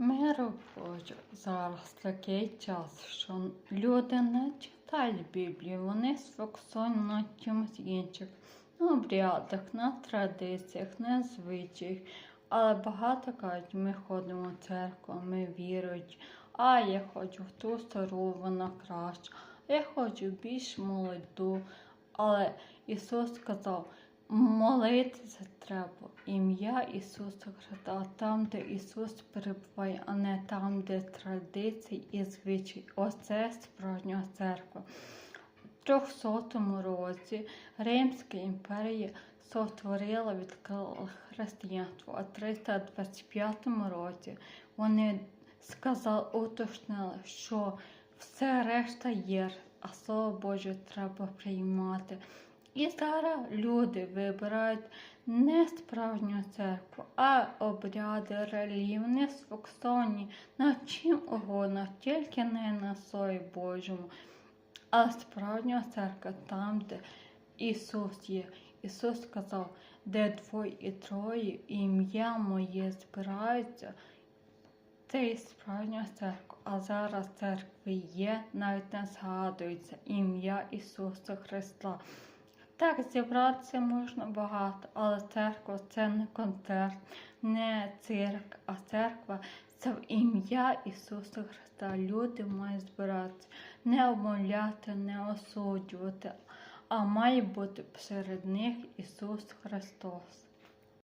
Божу, зараз такий час, що люди не читають Біблію, вони сфокусовані на чимось іншим, на обрядах, на традиціях, на звичаях. Але багато кажуть, ми ходимо в церкву, ми вірують, а я хочу в ту стару, вона краща, я хочу більш молоду. Але Ісус сказав, молитися треба ім'я Ісуса Христа, там, де Ісус перебуває, а не там, де традиції і звичаї. Оце справжня церква. В 300 році Римська імперія сотворила, відкрила християнство, а в 325 році вони сказали, уточнили, що все решта є, а Слово Боже треба приймати. І зараз люди вибирають не справжню церкву, а обряди релігії. Вони сфокусовані на чим угодно, тільки не на Слові Божому. А справжня церква там, де Ісус є. Ісус сказав, де двоє і троє, ім'я моє збираються. Це і справжня церква. А зараз церкви є, навіть не згадується ім'я Ісуса Христа. Так, зібратися можна багато, але церква це не концерт, не цирк, а церква це в ім'я Ісуса Христа. Люди мають збиратися, не обмовляти, не осуджувати, а має бути серед них Ісус Христос.